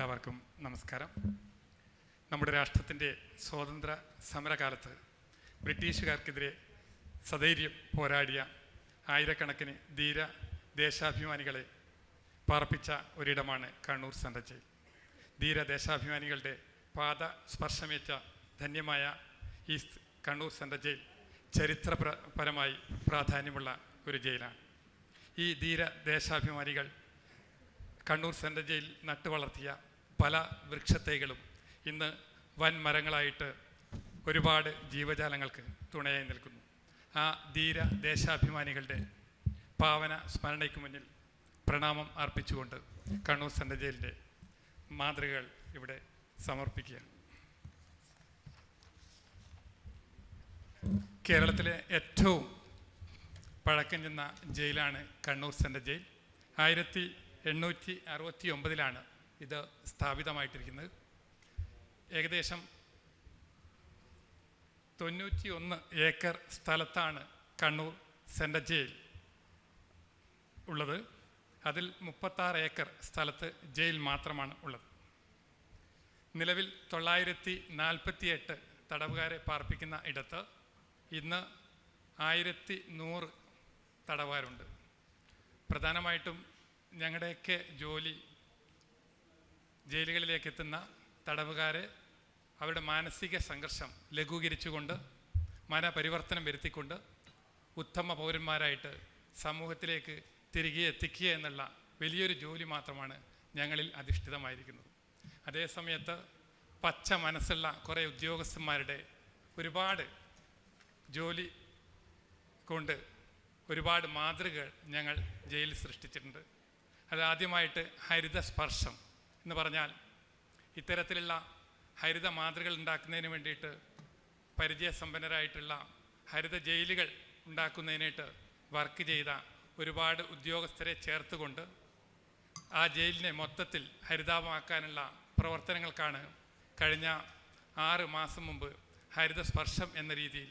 എല്ലാവർക്കും നമസ്കാരം. നമ്മുടെ രാഷ്ട്രത്തിന്റെ സ്വാതന്ത്ര്യ സമരകാലത്ത് ബ്രിട്ടീഷുകാർക്കെതിരെ സധൈര്യം പോരാടിയ ആയിരക്കണക്കിന് ധീര ദേശാഭിമാനികളെ പാർപ്പിച്ച ഒരിടമാണ് കണ്ണൂർ സെൻട്രൽ ജയിൽ. ധീര ദേശാഭിമാനികളുടെ പാത സ്പർശമേറ്റ ധന്യമായ ഈ കണ്ണൂർ സെൻട്രൽ ജയിൽ ചരിത്രപരമായി പ്രാധാന്യമുള്ള ഒരു ജയിലാണ്. ഈ ധീര ദേശാഭിമാനികൾ കണ്ണൂർ സെൻട്രൽ ജയിൽ നട്ടുവളർത്തിയ പല വൃക്ഷത്തൈകളും ഇന്ന് വൻ മരങ്ങളായിട്ട് ഒരുപാട് ജീവജാലങ്ങൾക്ക് തുണയായി നിൽക്കുന്നു. ആ ധീര ദേശാഭിമാനികളുടെ പാവന സ്മരണയ്ക്ക് മുന്നിൽ പ്രണാമം അർപ്പിച്ചുകൊണ്ട് കണ്ണൂർ സെൻട്രൽ ജയിലിന്റെ മാതൃകകൾ ഇവിടെ സമർപ്പിക്കുകയാണ്. കേരളത്തിലെ ഏറ്റവും പഴക്കം ചെന്ന ജയിലാണ് കണ്ണൂർ സെൻട്രൽ ജയിൽ. ആയിരത്തി എണ്ണൂറ്റി അറുപത്തി ഒമ്പതിലാണ് ഇത് സ്ഥാപിതമായിട്ടിരിക്കുന്നത്. ഏകദേശം തൊണ്ണൂറ്റി ഒന്ന് ഏക്കർ സ്ഥലത്താണ് കണ്ണൂർ സെൻട്രൽ ജയിൽ ഉള്ളത്. അതിൽ മുപ്പത്താറ് ഏക്കർ സ്ഥലത്ത് ജയിൽ മാത്രമാണ് ഉള്ളത്. നിലവിൽ തൊള്ളായിരത്തി നാൽപ്പത്തി എട്ട് തടവുകാരെ പാർപ്പിക്കുന്ന ഇടത്ത് ഇന്ന് ആയിരത്തി നൂറ് തടവുകാരുണ്ട്. പ്രധാനമായിട്ടും ഞങ്ങളുടെയൊക്കെ ജോലി ജയിലുകളിലേക്ക് എത്തുന്ന തടവുകാരെ അവരുടെ മാനസിക സംഘർഷം ലഘൂകരിച്ചുകൊണ്ട് മനപരിവർത്തനം വരുത്തിക്കൊണ്ട് ഉത്തമ പൗരന്മാരായിട്ട് സമൂഹത്തിലേക്ക് തിരികെ എത്തിക്കുക എന്നുള്ള വലിയൊരു ജോലി മാത്രമാണ് ഞങ്ങളിൽ അധിഷ്ഠിതമായിരിക്കുന്നത്. അതേസമയത്ത് പച്ച മനസ്സുള്ള കുറേ ഉദ്യോഗസ്ഥന്മാരുടെ ഒരുപാട് ജോലി കൊണ്ട് ഒരുപാട് മാതൃകകൾ ഞങ്ങൾ ജയിലിൽ സൃഷ്ടിച്ചിട്ടുണ്ട്. അതാദ്യമായിട്ട് ഹരിത സ്പർശം എന്ന് പറഞ്ഞാൽ ഇത്തരത്തിലുള്ള ഹരിത മാതൃകൾ ഉണ്ടാക്കുന്നതിന് വേണ്ടിയിട്ട് പരിചയസമ്പന്നരായിട്ടുള്ള ഹരിത ജയിലുകൾ ഉണ്ടാക്കുന്നതിനായിട്ട് വർക്ക് ചെയ്ത ഒരുപാട് ഉദ്യോഗസ്ഥരെ ചേർത്തുകൊണ്ട് ആ ജയിലിനെ മൊത്തത്തിൽ ഹരിതാപമാക്കാനുള്ള പ്രവർത്തനങ്ങൾക്കാണ് കഴിഞ്ഞ ആറ് മാസം മുമ്പ് ഹരിത സ്പർശം എന്ന രീതിയിൽ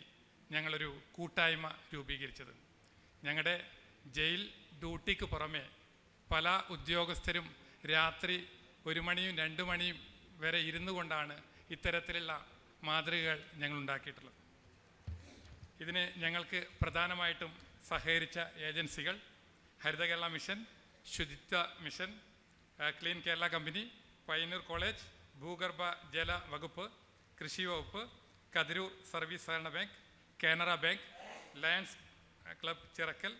ഞങ്ങളൊരു കൂട്ടായ്മ രൂപീകരിച്ചത്. ഞങ്ങളുടെ ജയിൽ ഡ്യൂട്ടിക്ക് പുറമെ പല ഉദ്യോഗസ്ഥരും രാത്രി ഒരു മണിയും രണ്ട് മണിയും വരെ ഇരുന്നു കൊണ്ടാണ് ഇത്തരത്തിലുള്ള മാതൃകകൾ ഞങ്ങൾ ഉണ്ടാക്കിയിട്ടുള്ളത് ഇതിന് ഞങ്ങൾക്ക് പ്രധാനമായിട്ടും സഹകരിച്ച ഏജൻസികൾ Haritha Kerala mission Suchitwa mission clean Kerala company Payyanur college ഭൂഗർഭ ജല വകുപ്പ് കൃഷി വകുപ്പ് കതിരൂർ സർവീസ് സഹകരണ bank Canara bank lions club Chirakkal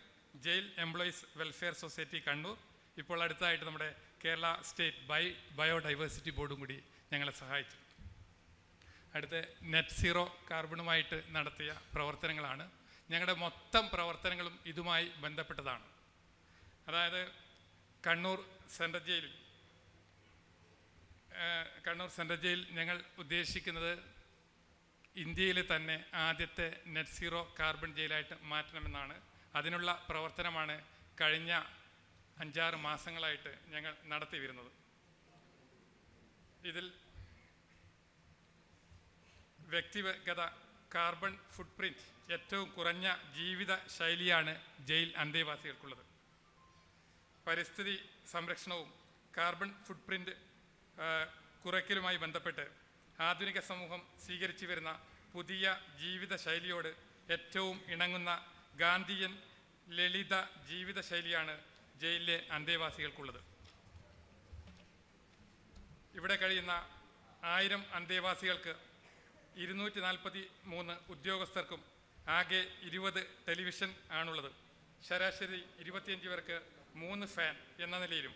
jail employees welfare society Kannur. ഇപ്പോൾ അടുത്തായിട്ട് നമ്മുടെ കേരള സ്റ്റേറ്റ് ബൈ ബയോഡൈവേഴ്സിറ്റി ബോർഡും കൂടി ഞങ്ങളെ സഹായിച്ചു. അടുത്ത നെറ്റ് സീറോ കാർബണുമായിട്ട് നടത്തിയ പ്രവർത്തനങ്ങളാണ്. ഞങ്ങളുടെ മൊത്തം പ്രവർത്തനങ്ങളും ഇതുമായി ബന്ധപ്പെട്ടതാണ്. അതായത് കണ്ണൂർ സെൻട്രൽ ജയിലിൽ കണ്ണൂർ സെൻട്രൽ ജയിൽ ഞങ്ങൾ ഉദ്ദേശിക്കുന്നത് ഇന്ത്യയിലെ തന്നെ ആദ്യത്തെ നെറ്റ് സീറോ കാർബൺ ജയിലായിട്ട് മാറ്റണമെന്നാണ്. അതിനുള്ള പ്രവർത്തനമാണ് കഴിഞ്ഞ അഞ്ചാറ് മാസങ്ങളായിട്ട് ഞങ്ങൾ നടത്തി വരുന്നത്. ഇതിൽ വ്യക്തിഗത കാർബൺ ഫുട് പ്രിന്റ് ഏറ്റവും കുറഞ്ഞ ജീവിത ശൈലിയാണ് ജയിൽ അന്തേവാസികൾക്കുള്ളത്. പരിസ്ഥിതി സംരക്ഷണവും കാർബൺ ഫുട് പ്രിന്റ് കുറയ്ക്കലുമായി ബന്ധപ്പെട്ട് ആധുനിക സമൂഹം സ്വീകരിച്ചു വരുന്ന പുതിയ ജീവിത ശൈലിയോട് ഏറ്റവും ഇണങ്ങുന്ന ഗാന്ധിയൻ ലളിത ജീവിത ശൈലിയാണ് ജയിലിലെ അന്തേവാസികൾക്കുള്ളത്. ഇവിടെ കഴിയുന്ന ആയിരം അന്തേവാസികൾക്ക് ഇരുന്നൂറ്റി നാൽപ്പത്തി മൂന്ന് ഉദ്യോഗസ്ഥർക്കും ആകെ ഇരുപത് ടെലിവിഷൻ ആണുള്ളത്. ശരാശരി ഇരുപത്തിയഞ്ച് പേർക്ക് മൂന്ന് ഫാൻ എന്ന നിലയിലും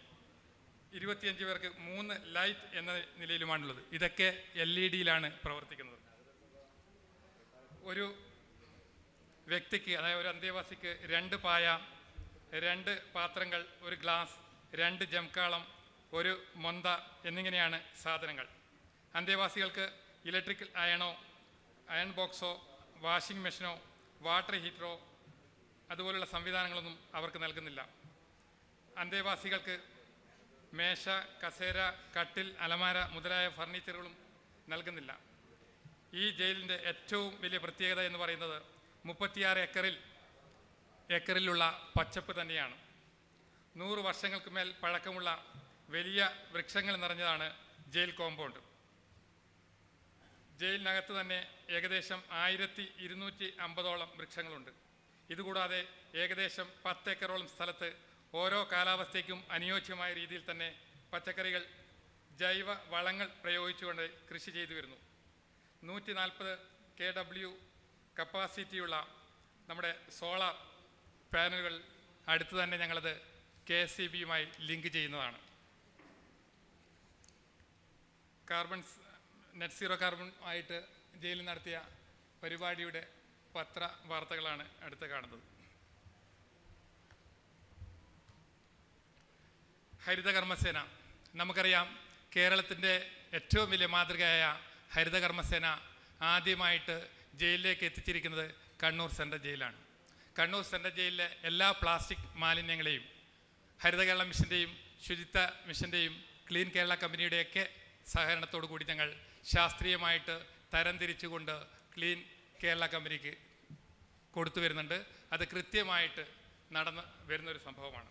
ഇരുപത്തിയഞ്ച് പേർക്ക് മൂന്ന് ലൈറ്റ് എന്ന നിലയിലുമാണുള്ളത്. ഇതൊക്കെ എൽ ഇ ഡിയിലാണ് പ്രവർത്തിക്കുന്നത്. ഒരു വ്യക്തിക്ക് അതായത് ഒരു അന്തേവാസിക്ക് രണ്ട് പായ രണ്ട് പാത്രങ്ങൾ ഒരു ഗ്ലാസ് രണ്ട് ജംകാളം ഒരു മൊന്ത എന്നിങ്ങനെയാണ് സാധനങ്ങൾ. അന്തേവാസികൾക്ക് ഇലക്ട്രിക്കൽ അയണോ അയൺ ബോക്സോ വാഷിംഗ് മെഷീനോ വാട്ടർ ഹീറ്ററോ അതുപോലുള്ള സംവിധാനങ്ങളൊന്നും അവർക്ക് നൽകുന്നില്ല. അന്തേവാസികൾക്ക് മേശ കസേര കട്ടിൽ അലമാര മുതലായ ഫർണിച്ചറുകളും നൽകുന്നില്ല. ഈ ജയിലിന്റെ ഏറ്റവും വലിയ പ്രത്യേകത എന്ന് പറയുന്നത് മുപ്പത്തിയാറ് ഏക്കറിൽ ഏക്കറിലുള്ള പച്ചപ്പ് തന്നെയാണ്. നൂറ് വർഷങ്ങൾക്ക് മേൽ പഴക്കമുള്ള വലിയ വൃക്ഷങ്ങൾ നിറഞ്ഞതാണ് ജയിൽ കോമ്പൗണ്ട്. ജയിലിനകത്ത് തന്നെ ഏകദേശം ആയിരത്തി ഇരുന്നൂറ്റി അമ്പതോളം വൃക്ഷങ്ങളുണ്ട്. ഇതുകൂടാതെ ഏകദേശം പത്ത് ഏക്കറോളം സ്ഥലത്ത് ഓരോ കാലാവസ്ഥയ്ക്കും അനുയോജ്യമായ രീതിയിൽ തന്നെ പച്ചക്കറികൾ ജൈവ വളങ്ങൾ പ്രയോഗിച്ചുകൊണ്ട് കൃഷി ചെയ്തു വരുന്നു. നൂറ്റി നാൽപ്പത് കെ ഡബ്ല്യു കപ്പാസിറ്റിയുള്ള നമ്മുടെ സോളാർ പാനലുകൾ അടുത്ത് തന്നെ ഞങ്ങളത് കെ എസ് സി ബിയുമായി ലിങ്ക് ചെയ്യുന്നതാണ്. കാർബൺ നെറ്റ് സീറോ കാർബൺ ആയിട്ട് ജയിലിൽ നടത്തിയ പരിപാടിയുടെ പത്ര വാർത്തകളാണ് അടുത്ത് കാണുന്നത്. ഹരിതകർമ്മസേന നമുക്കറിയാം കേരളത്തിന്റെ ഏറ്റവും വലിയ മാതൃകയായ ഹരിതകർമ്മസേന ആദ്യമായിട്ട് ജയിലിലേക്ക് എത്തിച്ചിരിക്കുന്നത് കണ്ണൂർ സെൻട്രൽ ജയിലാണ്. കണ്ണൂർ സെൻട്രൽ ജയിലിലെ എല്ലാ പ്ലാസ്റ്റിക് മാലിന്യങ്ങളെയും ഹരിത കേരള മിഷന്റെയും ശുചിത്വ മിഷന്റെയും ക്ലീൻ കേരള കമ്പനിയുടെയൊക്കെ സഹകരണത്തോടു കൂടി ഞങ്ങൾ ശാസ്ത്രീയമായിട്ട് തരംതിരിച്ചുകൊണ്ട് ക്ലീൻ കേരള കമ്പനിക്ക് കൊടുത്തു വരുന്നുണ്ട്. അത് കൃത്യമായിട്ട് നടന്ന് വരുന്നൊരു സംഭവമാണ്.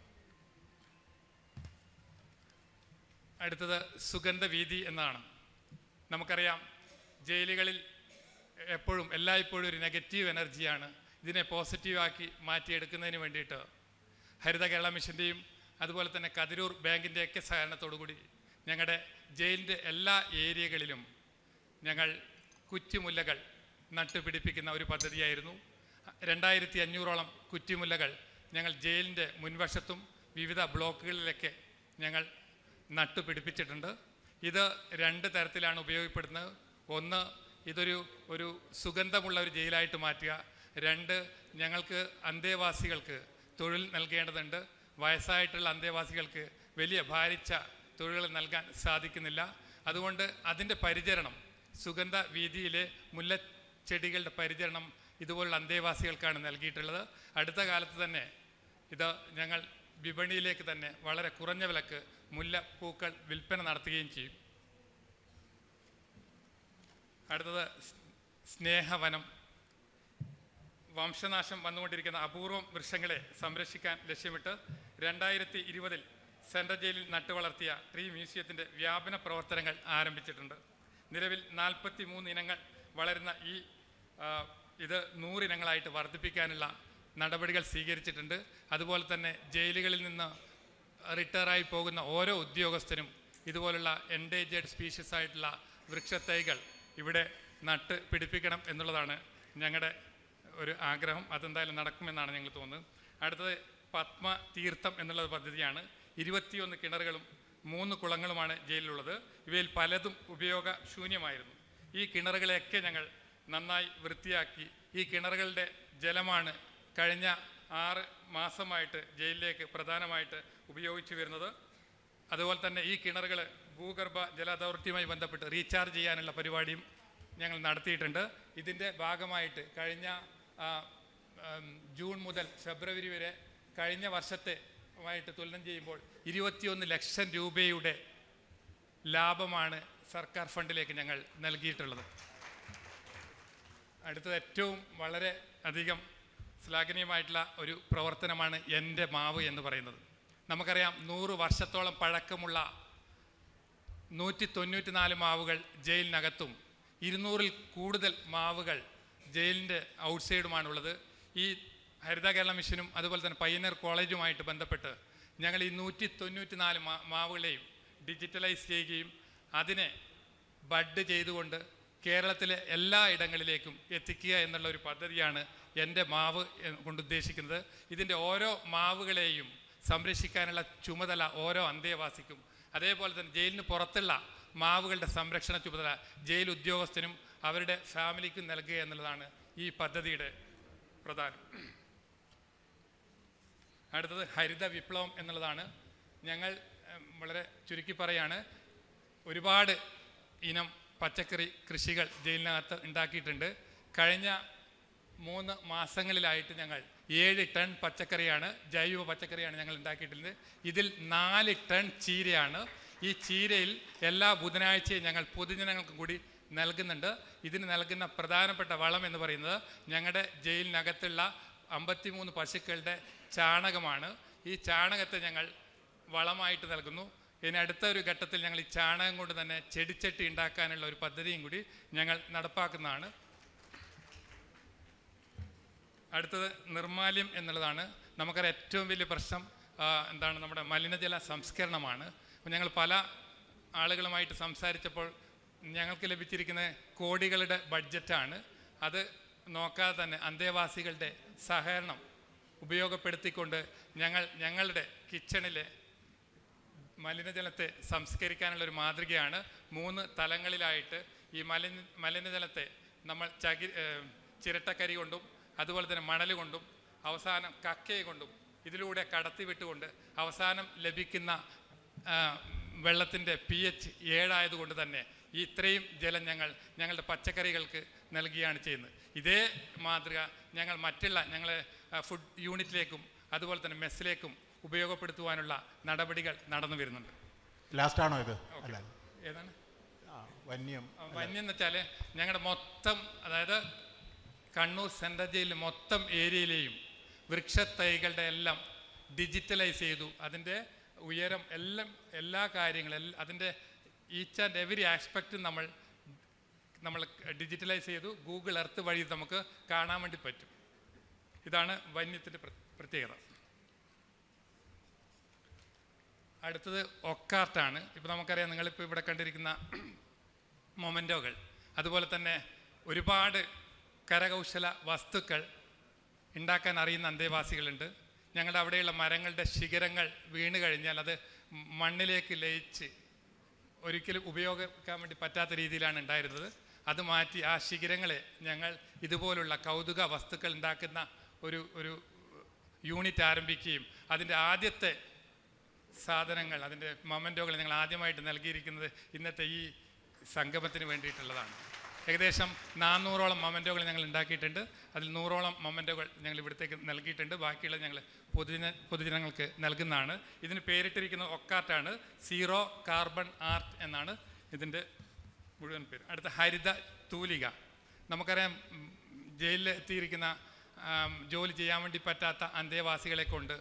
അടുത്തത് സുഗന്ധവീതി എന്നാണ്. നമുക്കറിയാം ജയിലുകളിൽ എപ്പോഴും എല്ലായ്പ്പോഴും ഒരു നെഗറ്റീവ് എനർജിയാണ് ഇതിനെ പോസിറ്റീവാക്കി മാറ്റിയെടുക്കുന്നതിന് വേണ്ടിയിട്ട് ഹരിത കേരള മിഷന്റെയും അതുപോലെ തന്നെ കതിരൂർ ബാങ്കിന്റെയൊക്കെ സഹകരണത്തോടു കൂടി ഞങ്ങളുടെ ജയിലിന്റെ എല്ലാ ഏരിയകളിലും ഞങ്ങൾ കുറ്റിമുല്ലകൾ നട്ടുപിടിപ്പിക്കുന്ന ഒരു പദ്ധതിയായിരുന്നു. രണ്ടായിരത്തി അഞ്ഞൂറോളം കുറ്റിമുല്ലകൾ ഞങ്ങൾ ജയിലിന്റെ മുൻവശത്തും വിവിധ ബ്ലോക്കുകളിലൊക്കെ ഞങ്ങൾ നട്ടുപിടിപ്പിച്ചിട്ടുണ്ട്. ഇത് രണ്ട് തരത്തിലാണ് ഉപയോഗപ്പെടുന്നത്. ഒന്ന് ഇതൊരു ഒരു സുഗന്ധമുള്ള ഒരു ജയിലായിട്ട് മാറ്റുക. രണ്ട് ഞങ്ങൾക്ക് അന്തേവാസികൾക്ക് തൊഴിൽ നൽകേണ്ടതുണ്ട്. വയസ്സായിട്ടുള്ള അന്തേവാസികൾക്ക് വലിയ ഭാരിച്ച തൊഴിലുകൾ നൽകാൻ സാധിക്കുന്നില്ല. അതുകൊണ്ട് അതിന്റെ പരിചരണം സുഗന്ധ വീതിയിലെ മുല്ലച്ചെടികളുടെ പരിചരണം ഇതുപോലുള്ള അന്തേവാസികൾക്കാണ് നൽകിയിട്ടുള്ളത്. അടുത്ത കാലത്ത് തന്നെ ഇത് ഞങ്ങൾ വിപണിയിലേക്ക് തന്നെ വളരെ കുറഞ്ഞ വിലക്ക് മുല്ലപ്പൂക്കൾ വിൽപ്പന നടത്തുകയും ചെയ്യും. അടുത്തത് സ്നേഹവനം. വംശനാശം വന്നുകൊണ്ടിരിക്കുന്ന അപൂർവം വൃക്ഷങ്ങളെ സംരക്ഷിക്കാൻ ലക്ഷ്യമിട്ട് രണ്ടായിരത്തി ഇരുപതിൽ സെൻട്രൽ ജയിലിൽ നട്ടുവളർത്തിയ ട്രീ മ്യൂസിയത്തിന്റെ വ്യാപന പ്രവർത്തനങ്ങൾ ആരംഭിച്ചിട്ടുണ്ട്. നിലവിൽ നാൽപ്പത്തി മൂന്ന് ഇനങ്ങൾ വളരുന്ന ഈ ഇത് നൂറിനങ്ങളായിട്ട് വർദ്ധിപ്പിക്കാനുള്ള നടപടികൾ സ്വീകരിച്ചിട്ടുണ്ട്. അതുപോലെ തന്നെ ജയിലുകളിൽ നിന്ന് റിട്ടയറായി പോകുന്ന ഓരോ ഉദ്യോഗസ്ഥരും ഇതുപോലുള്ള എൻഡേജേഡ് സ്പീഷീസ് ആയിട്ടുള്ള വൃക്ഷത്തൈകൾ ഇവിടെ നട്ട് പിടിപ്പിക്കണം എന്നുള്ളതാണ് ഞങ്ങളുടെ ഒരു ആഗ്രഹം അതെന്തായാലും നടക്കുമെന്നാണ് ഞങ്ങൾ തോന്നുന്നത്. അടുത്തത് പത്മ തീർത്ഥം എന്നുള്ള പദ്ധതിയാണ്. ഇരുപത്തിയൊന്ന് കിണറുകളും മൂന്ന് കുളങ്ങളുമാണ് ജയിലിലുള്ളത്. ഇവയിൽ പലതും ഉപയോഗശൂന്യമായിരുന്നു. ഈ കിണറുകളെയൊക്കെ ഞങ്ങൾ നന്നായി വൃത്തിയാക്കി. ഈ കിണറുകളുടെ ജലമാണ് കഴിഞ്ഞ ആറ് മാസമായിട്ട് ജയിലിലേക്ക് പ്രധാനമായിട്ട് ഉപയോഗിച്ചു വരുന്നത്. അതുപോലെ തന്നെ ഈ കിണറുകൾ ഭൂഗർഭ ജല അതോറിറ്റിയുമായി ബന്ധപ്പെട്ട് റീചാർജ് ചെയ്യാനുള്ള പരിപാടിയും ഞങ്ങൾ നടത്തിയിട്ടുണ്ട്. ഇതിന്റെ ഭാഗമായിട്ട് കഴിഞ്ഞ ജൂൺ മുതൽ ഫെബ്രുവരി വരെ കഴിഞ്ഞ വർഷത്തെ ആയിട്ട് തുലനം ചെയ്യുമ്പോൾ ഇരുപത്തിയൊന്ന് ലക്ഷം രൂപയുടെ ലാഭമാണ് സർക്കാർ ഫണ്ടിലേക്ക് ഞങ്ങൾ നൽകിയിട്ടുള്ളത്. അടുത്തത് ഏറ്റവും വളരെ അധികം ശ്ലാഘനീയമായിട്ടുള്ള ഒരു പ്രവർത്തനമാണ് എന്റെ മാവ് എന്ന് പറയുന്നത്. നമുക്കറിയാം നൂറ് വർഷത്തോളം പഴക്കമുള്ള നൂറ്റി തൊണ്ണൂറ്റി നാല് മാവുകൾ ജയിലിനകത്തും ഇരുന്നൂറിൽ കൂടുതൽ മാവുകൾ ജയിലിന്റെ ഔട്ട്സൈഡുമാണുള്ളത്. ഈ ഹരിത കേരള മിഷനും അതുപോലെ തന്നെ പയ്യന്നൂർ കോളേജുമായിട്ട് ബന്ധപ്പെട്ട് ഞങ്ങൾ ഈ നൂറ്റി തൊണ്ണൂറ്റി നാല് മാവുകളെയും ഡിജിറ്റലൈസ് ചെയ്യുകയും അതിനെ ബഡ് ചെയ്തുകൊണ്ട് കേരളത്തിലെ എല്ലാ ഇടങ്ങളിലേക്കും എത്തിക്കുക എന്നുള്ള ഒരു പദ്ധതിയാണ് എന്റെ മാവ് കൊണ്ട് ഉദ്ദേശിക്കുന്നത് ഇതിന്റെ ഓരോ മാവുകളെയും സംരക്ഷിക്കാനുള്ള ചുമതല ഓരോ അന്തേവാസിക്കും. അതേപോലെ തന്നെ ജയിലിന് പുറത്തുള്ള മാവുകളുടെ സംരക്ഷണ ചുമതല ജയിൽ ഉദ്യോഗസ്ഥനും അവരുടെ ഫാമിലിക്ക് നൽകുക എന്നുള്ളതാണ് ഈ പദ്ധതിയുടെ പ്രധാനം. അടുത്തത് ഹരിത വിപ്ലവം എന്നുള്ളതാണ്. ഞങ്ങൾ വളരെ ചുരുക്കി പറയാണ് ഒരുപാട് ഇനം പച്ചക്കറി കൃഷികൾ ജയിലിനകത്ത് ഉണ്ടാക്കിയിട്ടുണ്ട്. കഴിഞ്ഞ മൂന്ന് മാസങ്ങളിലായിട്ട് ഞങ്ങൾ ഏഴ് ടൺ പച്ചക്കറിയാണ് ജൈവ പച്ചക്കറിയാണ് ഞങ്ങൾ ഉണ്ടാക്കിയിട്ടുള്ളത് ഇതിൽ നാല് ടൺ ചീരയാണ്. ഈ ചീരയിൽ എല്ലാ ബുധനാഴ്ചയും ഞങ്ങൾ പൊതുജനങ്ങൾക്കും കൂടി നൽകുന്നുണ്ട്. ഇതിന് നൽകുന്ന പ്രധാനപ്പെട്ട വളം എന്ന് പറയുന്നത് ഞങ്ങളുടെ ജയിലിനകത്തുള്ള അമ്പത്തിമൂന്ന് പശുക്കളുടെ ചാണകമാണ്. ഈ ചാണകത്തെ ഞങ്ങൾ വളമായിട്ട് നൽകുന്നു. ഇനി അടുത്ത ഒരു ഘട്ടത്തിൽ ഞങ്ങൾ ഈ ചാണകം കൊണ്ട് തന്നെ ചെടിച്ചട്ടി ഉണ്ടാക്കാനുള്ള ഒരു പദ്ധതിയും കൂടി ഞങ്ങൾ നടപ്പാക്കുന്നതാണ്. അടുത്തത് നിർമാല്യം എന്നുള്ളതാണ്. നമുക്കറിയാം ഏറ്റവും വലിയ പ്രശ്നം എന്താണ് നമ്മുടെ മലിനജല സംസ്കരണമാണ്. ഞങ്ങൾ പല ആളുകളുമായിട്ട് സംസാരിച്ചപ്പോൾ ഞങ്ങൾക്ക് ലഭിച്ചിരിക്കുന്ന കോടികളുടെ ബഡ്ജറ്റാണ്. അത് നോക്കാതെ തന്നെ അന്തേവാസികളുടെ സഹകരണം ഉപയോഗപ്പെടുത്തിക്കൊണ്ട് ഞങ്ങൾ ഞങ്ങളുടെ കിച്ചണിലെ മലിനജലത്തെ സംസ്കരിക്കാനുള്ള ഒരു മാതൃകയാണ്. മൂന്ന് തലങ്ങളിലായിട്ട് ഈ മലിന മലിനജലത്തെ നമ്മൾ ചകി ചിരട്ടക്കരി കൊണ്ടും അതുപോലെ തന്നെ മണൽ കൊണ്ടും അവസാനം കക്കയെ കൊണ്ടും ഇതിലൂടെ കടത്തിവിട്ടുകൊണ്ട് അവസാനം ലഭിക്കുന്ന വെള്ളത്തിന്റെ പി എച്ച് ഏഴായതുകൊണ്ട് തന്നെ ഈ ഇത്രയും ജലം ഞങ്ങൾ ഞങ്ങളുടെ പച്ചക്കറികൾക്ക് നൽകുകയാണ് ചെയ്യുന്നത്. ഇതേ മാതൃക ഞങ്ങൾ മറ്റുള്ള ഞങ്ങളെ ഫുഡ് യൂണിറ്റിലേക്കും അതുപോലെ തന്നെ മെസ്സിലേക്കും ഉപയോഗപ്പെടുത്തുവാനുള്ള നടപടികൾ നടന്നു വരുന്നുണ്ട്. ലാസ്റ്റാണോ ഇത്? ഏതാണ്? വന്യം. വന്യം എന്ന് വെച്ചാൽ ഞങ്ങളുടെ മൊത്തം അതായത് കണ്ണൂർ സെൻട്രൽ ജയിലിൽ മൊത്തം ഏരിയയിലെയും വൃക്ഷത്തൈകളുടെ എല്ലാം ഡിജിറ്റലൈസ് ചെയ്തു. അതിന്റെ ഉയരം എല്ലാം എല്ലാ കാര്യങ്ങളും അതിന്റെ ഈച്ച് ആൻഡ് എവറി ആസ്പെക്റ്റ് നമ്മൾ നമ്മൾ ഡിജിറ്റലൈസ് ചെയ്തു. ഗൂഗിൾ എർത്ത് വഴി നമുക്ക് കാണാൻ വേണ്ടി പറ്റും. ഇതാണ് വന്യത്തിന്റെ പ്രത്യേകത. അടുത്തത് ഒക്കാർട്ടാണ് ഇപ്പോൾ നമുക്കറിയാം നിങ്ങളിപ്പോൾ ഇവിടെ കണ്ടിരിക്കുന്ന മൊമെന്റോകൾ അതുപോലെ തന്നെ ഒരുപാട് കരകൗശല വസ്തുക്കൾ ഉണ്ടാക്കാൻ അറിയുന്ന അന്തേവാസികളുണ്ട്. ഞങ്ങളുടെ അവിടെയുള്ള മരങ്ങളുടെ ശിഖരങ്ങൾ വീണ് കഴിഞ്ഞാൽ അത് മണ്ണിലേക്ക് ലയിച്ച് ഒരിക്കലും ഉപയോഗിക്കാൻ വേണ്ടി പറ്റാത്ത രീതിയിലാണ് ഉണ്ടായിരുന്നത്. അത് മാറ്റി ആ ശിഖരങ്ങളെ ഞങ്ങൾ ഇതുപോലുള്ള കൗതുക വസ്തുക്കൾ ഉണ്ടാക്കുന്ന ഒരു ഒരു യൂണിറ്റ് ആരംഭിക്കുകയും അതിന്റെ ആദ്യത്തെ സാധനങ്ങൾ അതിന്റെ മൊമെന്റോകൾ ഞങ്ങൾ ആദ്യമായിട്ട് നൽകിയിരിക്കുന്നത് ഇന്നത്തെ ഈ സംഗമത്തിന് വേണ്ടിയിട്ടുള്ളതാണ്. ഏകദേശം നാനൂറോളം മൊമെന്റോകൾ ഞങ്ങൾ ഉണ്ടാക്കിയിട്ടുണ്ട്. അതിൽ നൂറോളം മൊമെന്റോകൾ ഞങ്ങൾ ഇവിടത്തേക്ക് നൽകിയിട്ടുണ്ട്. ബാക്കിയുള്ള ഞങ്ങൾ പൊതുജന പൊതുജനങ്ങൾക്ക് നൽകുന്നതാണ്. ഇതിന് പേരിട്ടിരിക്കുന്ന ഒക്കാർട്ടാണ് സീറോ കാർബൺ ആർട്ട് എന്നാണ് ഇതിന്റെ മുഴുവൻ പേര്. അടുത്ത ഹരിത തൂലിക. നമുക്കറിയാം ജയിലിൽ എത്തിയിരിക്കുന്ന ജോലി ചെയ്യാൻ വേണ്ടി പറ്റാത്ത അന്തേവാസികളെ കൊണ്ട്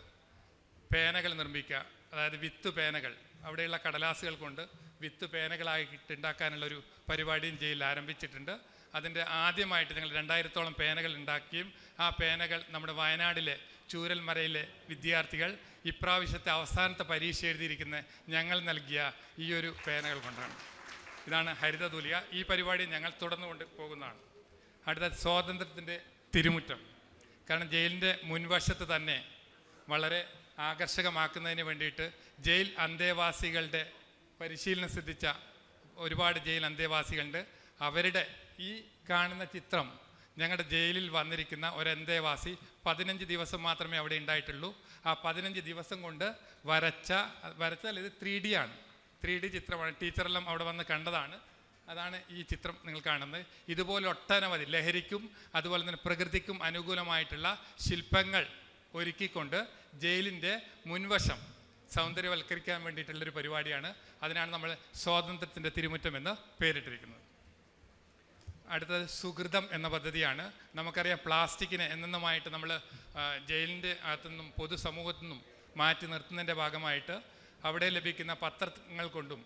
പേനകൾ നിർമ്മിക്കുക. അതായത് വിത്ത് പേനകൾ. അവിടെയുള്ള കടലാസുകൾ കൊണ്ട് വിത്ത് പേനകളായിട്ട് ഉണ്ടാക്കാനുള്ളൊരു പരിപാടിയും ജയിൽ ആരംഭിച്ചിട്ടുണ്ട്. അതിന്റെ ആദ്യമായിട്ട് ഞങ്ങൾ രണ്ടായിരത്തോളം പേനകൾ ഉണ്ടാക്കിയും ആ പേനകൾ നമ്മുടെ വയനാടിലെ ചൂരൽമലയിലെ വിദ്യാർത്ഥികൾ ഇപ്രാവശ്യത്തെ അവസാനത്തെ പരീക്ഷ എഴുതിയിരിക്കുന്ന ഞങ്ങൾ നൽകിയ ഈ ഒരു പേനകൾ കൊണ്ടാണ്. ഇതാണ് ഹരിതതൂലിക ഈ പരിപാടി ഞങ്ങൾ തുടർന്നുകൊണ്ട് പോകുന്നതാണ്. അടുത്ത സ്വാതന്ത്ര്യത്തിന്റെ തിരുമുറ്റം. കാരണം ജയിലിന്റെ മുൻവശത്ത് തന്നെ വളരെ ആകർഷകമാക്കുന്നതിന് വേണ്ടിയിട്ട് ജയിൽ അന്തേവാസികളുടെ പരിശീലനം സിദ്ധിച്ച ഒരുപാട് ജയിൽ അന്തേവാസികളുണ്ട്. അവരുടെ ഈ കാണുന്ന ചിത്രം ഞങ്ങളുടെ ജയിലിൽ വന്നിരിക്കുന്ന ഒരു അന്തേവാസി പതിനഞ്ച് ദിവസം മാത്രമേ അവിടെ ഉണ്ടായിട്ടുള്ളൂ. ആ പതിനഞ്ച് ദിവസം കൊണ്ട് വരച്ച വരച്ചാൽ ഇത് ത്രീ ഡി ആണ്. ത്രീ ഡി ചിത്രമാണ്. ടീച്ചറെല്ലാം അവിടെ വന്ന് കണ്ടതാണ്. അതാണ് ഈ ചിത്രം നിങ്ങൾ കാണുന്നത്. ഇതുപോലെ ഒട്ടനവധി ലഹരിക്കും അതുപോലെ തന്നെ പ്രകൃതിക്കും അനുകൂലമായിട്ടുള്ള ശില്പങ്ങൾ ഒരുക്കിക്കൊണ്ട് ജയിലിന്റെ മുൻവശം സൗന്ദര്യവൽക്കരിക്കാൻ വേണ്ടിയിട്ടുള്ളൊരു പരിപാടിയാണ്. അതിനാണ് നമ്മൾ സ്വാതന്ത്ര്യത്തിന്റെ തിരുമുറ്റം എന്ന് പേരിട്ടിരിക്കുന്നത്. അടുത്തത് സുഹൃതം എന്ന പദ്ധതിയാണ്. നമുക്കറിയാം പ്ലാസ്റ്റിക്കിനെ എന്നെന്നുമായിട്ട് നമ്മൾ ജയിലിന്റെ അകത്തു നിന്നും പൊതുസമൂഹത്തു നിന്നും മാറ്റി നിർത്തുന്നതിന്റെ ഭാഗമായിട്ട് അവിടെ ലഭിക്കുന്ന പത്രങ്ങൾ കൊണ്ടും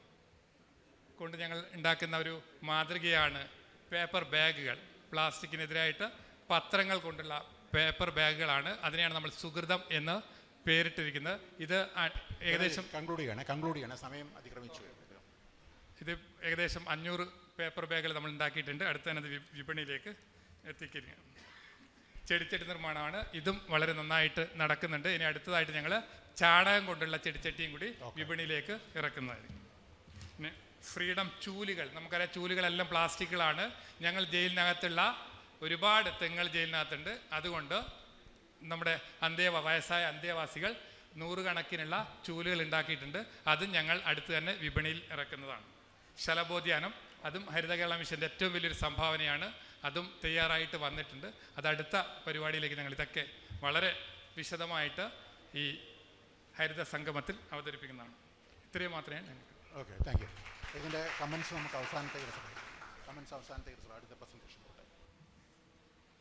കൊണ്ട് ഞങ്ങൾ ഉണ്ടാക്കുന്ന ഒരു മാതൃകയാണ് പേപ്പർ ബാഗുകൾ. പ്ലാസ്റ്റിക്കിനെതിരായിട്ട് പത്രങ്ങൾ കൊണ്ടുള്ള പേപ്പർ ബാഗുകളാണ്. അതിനെയാണ് നമ്മൾ സുഹൃതം എന്ന് പേരിട്ടിരിക്കുന്നത്. ഇത് ഏകദേശം കൺക്ലൂഡ് ചെയ്യണേ കൺക്ലൂഡ് ചെയ്യണേ സമയം അതിക്രമിച്ചു. ഇത് ഏകദേശം അഞ്ഞൂറ് പേപ്പർ ബാഗുകൾ നമ്മൾ ഉണ്ടാക്കിയിട്ടുണ്ട്. അടുത്ത തന്നെ വിപണിയിലേക്ക് എത്തിക്കുന്നു ചെടിച്ചട്ടി നിർമ്മാണമാണ്. ഇതും വളരെ നന്നായിട്ട് നടക്കുന്നുണ്ട്. ഇനി അടുത്തതായിട്ട് ഞങ്ങൾ ചാണകം കൊണ്ടുള്ള ചെടിച്ചട്ടിയും കൂടി വിപണിയിലേക്ക് ഇറക്കുന്നതായിരിക്കും. പിന്നെ ഫ്രീഡം ചൂലുകൾ. നമുക്കറിയാം ചൂലുകളെല്ലാം പ്ലാസ്റ്റിക്കുകളാണ്. ഞങ്ങൾ ജയിലിനകത്തുള്ള ഒരുപാട് തെങ്ങൾ ജയിലിനകത്തുണ്ട്. അതുകൊണ്ട് നമ്മുടെ അന്തേവ വയസ്സായ അന്തേവാസികൾ നൂറുകണക്കിനുള്ള ചൂലുകൾ ഉണ്ടാക്കിയിട്ടുണ്ട്. അതും ഞങ്ങൾ അടുത്ത് തന്നെ വിപണിയിൽ ഇറക്കുന്നതാണ്. ശലബോധ്യാനം അതും ഹരിതകേരള മിഷന്റെ ഏറ്റവും വലിയൊരു സംഭാവനയാണ്. അതും തയ്യാറായിട്ട് വന്നിട്ടുണ്ട്. അത് അടുത്ത പരിപാടിയിലേക്ക് ഞങ്ങൾ ഇതൊക്കെ വളരെ വിശദമായിട്ട് ഈ ഹരിത സംഗമത്തിൽ അവതരിപ്പിക്കുന്നതാണ്. ഇത്രയും മാത്രമേ ഞങ്ങൾക്ക് ഓക്കെ താങ്ക് യു. ഇതിന്റെ കമൻസ് നമുക്ക് അവസാനത്തേക്ക് റിസർവ് കമൻസ് അവസാനത്തേക്ക് റിസർവ് അടുത്ത പ്രസന്റേഷൻ